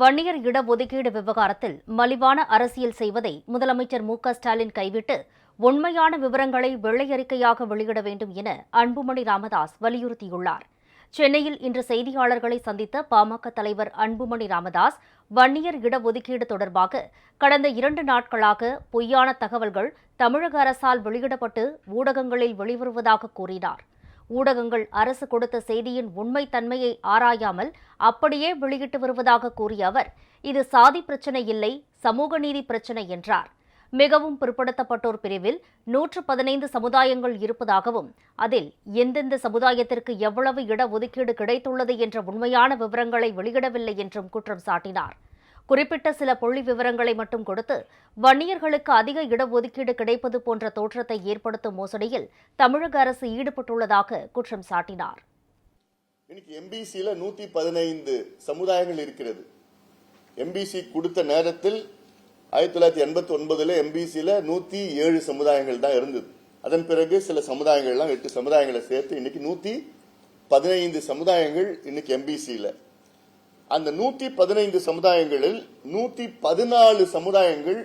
வன்னியர் இடஒதுக்கீடு விவகாரத்தில் மலிவான அரசியல் செய்வதை முதலமைச்சர் மு ஸ்டாலின் கைவிட்டு உண்மையான விவரங்களை வெள்ளையறிக்கையாக வெளியிட வேண்டும் என அன்புமணி ராமதாஸ் வலியுறுத்தியுள்ளார். சென்னையில் இன்று செய்தியாளர்களை சந்தித்த பாமக தலைவர் அன்புமணி ராமதாஸ் வன்னியர் இடஒதுக்கீடு தொடர்பாக கடந்த இரண்டு நாட்களாக பொய்யான தகவல்கள் தமிழக அரசால் வெளியிடப்பட்டு ஊடகங்களில் வெளிவருவதாக கூறினார். ஊடகங்கள் அரசு கொடுத்த செய்தியின் உண்மைத்தன்மையை ஆராயாமல் அப்படியே வெளியிட்டு வருவதாக கூறிய அவர் இது சாதி பிரச்சனை இல்லை சமூக நீதி பிரச்சனை என்றார். மிகவும் பிற்படுத்தப்பட்டோர் பிரிவில் நூற்று பதினைந்து சமுதாயங்கள் இருப்பதாகவும் அதில் எந்தெந்த சமுதாயத்திற்கு எவ்வளவு இடஒதுக்கீடு கிடைத்துள்ளது என்ற உண்மையான விவரங்களை வெளியிடவில்லை என்றும் குற்றம் சாட்டினார். குறிப்பிட்ட சில புள்ளி விவரங்களை மட்டும் கொடுத்து வன்னியர்களுக்கு அதிக இடஒதுக்கீடு கிடைப்பது போன்ற தோற்றத்தை ஏற்படுத்தும் மோசடியில் தமிழக அரசு ஈடுபட்டுள்ளதாக குற்றம் சாட்டினார். இன்னைக்கு எம்பிசியில் நூத்தி பதினைந்து சமுதாயங்கள் இருக்கிறது. எம்பிசி கொடுத்த நேரத்தில் ஆயிரத்தி தொள்ளாயிரத்தி எண்பத்தி ஒன்பதுல எம்பிசியில் நூத்தி ஏழு சமுதாயங்கள் தான் இருந்தது. அதன் பிறகு சில சமுதாயங்கள்லாம் எட்டு சமுதாயங்களை சேர்த்து இன்னைக்கு நூத்தி பதினைந்து சமுதாயங்கள் இன்னைக்கு எம்பிசியில் அந்த நூத்தி பதினைந்து சமுதாயங்களில் நூத்தி பதினாலு சமுதாயங்கள்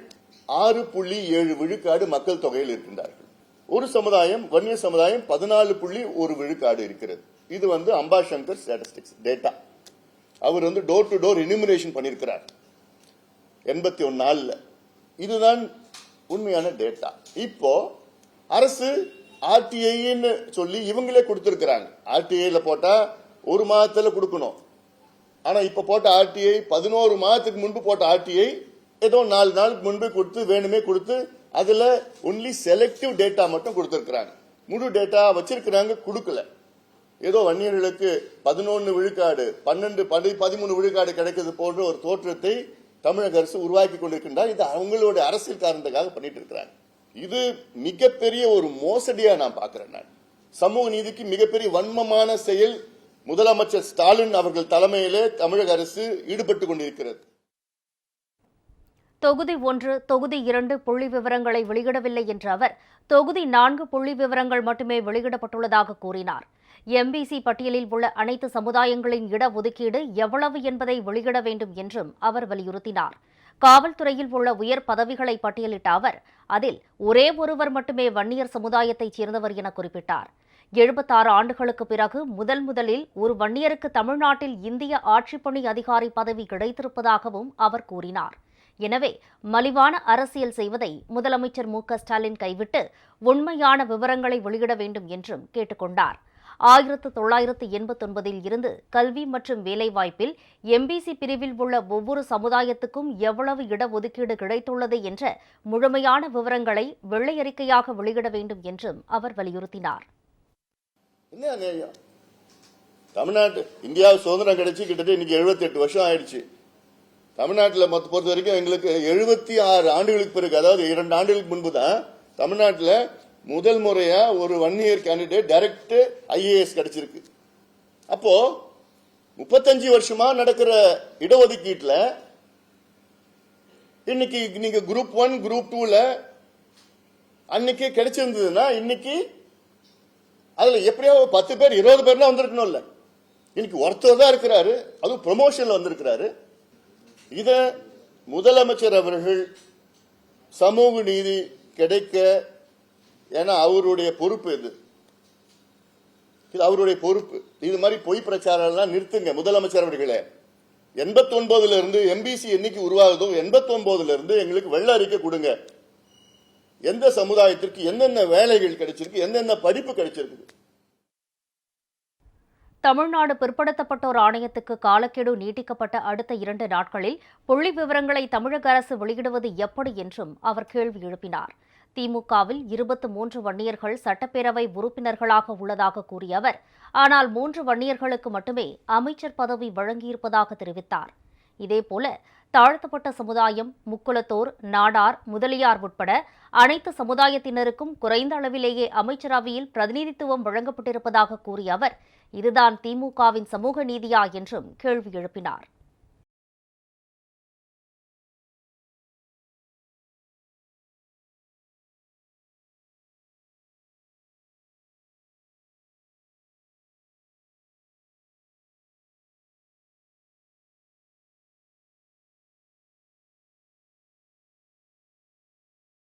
ஆறு புள்ளி ஏழு விழுக்காடு மக்கள் தொகையில் இருக்கின்றார்கள். ஒரு சமுதாயம் வன்னிய சமுதாயம் பதினாலு புள்ளி ஒரு விழுக்காடு இருக்கிறது. இது வந்து அம்பாசங்கர் ஸ்டாட்டிஸ்டிக்ஸ் டேட்டா அவர் வந்து டோர் டு டோர் இனிமினேஷன் பண்ணியிருக்கிறார். எண்பத்தி ஒன்னு நாளில். இதுதான் உண்மையான டேட்டா இப்போ அரசு ஆர்டிஐன்னு சொல்லி இவங்களே கொடுத்துருக்கிறாங்க. ஆர்டிஐல போட்டா ஒரு மாதத்துல கொடுக்கணும். ஆனால் இப்போ போட்ட ஆர்டிஐ பதினோரு மாதத்துக்கு முன்பு போட்ட ஆர்டிஐ ஏதோ நாலு நாளுக்கு முன்பு கொடுத்து வேணுமே கொடுத்து அதில் ஒன்லி செலக்டிவ் டேட்டா மட்டும் கொடுத்துருக்குறாங்க. முழு டேட்டா வச்சிருக்கிறாங்க கொடுக்கல. ஏதோ வன்னியர்களுக்கு பதினொன்று விழுக்காடு பன்னெண்டு பதி பதிமூணு விழுக்காடு கிடைக்கிறது போன்ற ஒரு தோற்றத்தை தமிழக அரசு உருவாக்கி கொண்டிருக்கின்றார். இது அவங்களோட அரசியல் காரணத்துக்காக பண்ணிட்டு இருக்கிறாங்க. இது மிகப்பெரிய ஒரு மோசடியா நான் பார்க்கிறேன் நான். சமூக நீதிக்கு மிகப்பெரிய வன்மமான செயல் முதலமைச்சர் ஸ்டாலின் அவர்கள் தலைமையிலே தமிழக அரசு ஈடுபட்டு கொண்டிருக்கிறது. தொகுதி ஒன்று தொகுதி இரண்டு புள்ளி விவரங்களை வெளியிடவில்லை என்ற அவர் தொகுதி நான்கு புள்ளி விவரங்கள் மட்டுமே வெளியிடப்பட்டுள்ளதாக கூறினார். எம்பிசி பட்டியலில் உள்ள அனைத்து சமுதாயங்களின் இடஒதுக்கீடு எவ்வளவு என்பதை வெளியிட வேண்டும் என்றும் அவர் வலியுறுத்தினார். காவல்துறையில் உள்ள உயர் பதவிகளை பட்டியலிட்ட அவர் அதில் ஒரே ஒருவர் மட்டுமே வன்னியர் சமுதாயத்தைச் சேர்ந்தவர் என குறிப்பிட்டார். எழுபத்தாறு ஆண்டுகளுக்கு பிறகு முதல் முதலில் ஒரு வன்னியருக்கு தமிழ்நாட்டில் இந்திய ஆட்சிப்பணி அதிகாரி பதவி கிடைத்திருப்பதாகவும் அவர் கூறினார். எனவே மலிவான அரசியல் செய்வதை முதலமைச்சர் மு. ஸ்டாலின் கைவிட்டு உண்மையான விவரங்களை வெளியிட வேண்டும் என்றும் கேட்டுக்கொண்டார். ஆயிரத்து தொள்ளாயிரத்து எண்பத்தொன்பதில் இருந்து கல்வி மற்றும் வேலைவாய்ப்பில் எம்பிசி பிரிவில் உள்ள ஒவ்வொரு சமுதாயத்துக்கும் எவ்வளவு இடஒதுக்கீடு கிடைத்துள்ளது என்ற முழுமையான விவரங்களை வெள்ளை அறிக்கையாக வெளியிட வேண்டும் என்றும் அவர் வலியுறுத்தினார். என்ன நியாயம் தமிழ்நாட்டு இந்தியா சுதந்திரம் கிடைச்சி கிட்டத்தட்ட இன்னைக்கு 78 வருஷம் ஆயிடுச்சு. தமிழ்நாட்டில் மொத்த பொறுத்த வரைக்கும் எங்களுக்கு எழுபத்தி ஆறு ஆண்டுகளுக்கு பிறகு அதாவது இரண்டு ஆண்டுகளுக்கு முன்பு தான் தமிழ்நாட்டில் முதல் முறையா ஒரு one year candidate direct IAS கிடைச்சிருக்கு. அப்போ முப்பத்தஞ்சு வருஷமா நடக்கிற இடஒதுக்கீட்டில் இன்னைக்கு நீங்க குரூப் ஒன் குரூப் டூல அன்னைக்கு கிடைச்சிருந்ததுன்னா இன்னைக்கு அதில் எப்படியோ ஒரு பத்து பேர் இருபது பேர்லாம் வந்திருக்கணும்ல. இன்னைக்கு ஒருத்தர் தான் இருக்கிறாரு. அதுவும் ப்ரொமோஷனில் வந்திருக்கிறாரு. இதை முதலமைச்சர் அவர்கள் சமூக நீதி கிடைக்க ஏன்னா அவருடைய பொறுப்பு இது. இது அவருடைய பொறுப்பு. இது மாதிரி பொய் பிரச்சாரம்லாம் நிறுத்துங்க முதலமைச்சர் அவர்களே. எண்பத்தி ஒன்பதுல இருந்து எம்பிசி என்னைக்கு உருவாகுதோ எண்பத்தி ஒன்பதுல இருந்து எங்களுக்கு வெள்ள அறிக்கை கொடுங்க. எந்த சமுதாயத்திற்கு என்னென்ன வேலைகள் கிடைச்சிருக்கு என்னென்ன படிப்பு கிடைச்சிருக்கு தமிழ்நாடு பிற்படுத்தப்பட்டோர் ஆணையத்துக்கு காலக்கெடு நீட்டிக்கப்பட்ட அடுத்த இரண்டு நாட்களில் புள்ளி விவரங்களை தமிழக அரசு வெளியிடுவது எப்படி என்றும் அவர் கேள்வி எழுப்பினார். திமுகவில் இருபத்து மூன்று வன்னியர்கள் சட்டப்பேரவை உறுப்பினர்களாக உள்ளதாக கூறிய அவர் ஆனால் மூன்று வன்னியர்களுக்கு மட்டுமே அமைச்சர் பதவி வழங்கியிருப்பதாக தெரிவித்தார். இதேபோல தாழ்த்தப்பட்ட சமுதாயம் முக்குலத்தோர் நாடார் முதலியார் உட்பட அனைத்து சமுதாயத்தினருக்கும் குறைந்த அளவிலேயே அமைச்சரவையில் பிரதிநிதித்துவம் வழங்கப்பட்டிருப்பதாக கூறிய அவர் இதுதான் திமுகவின் சமூக நீதியா என்றும் கேள்வி எழுப்பினார்.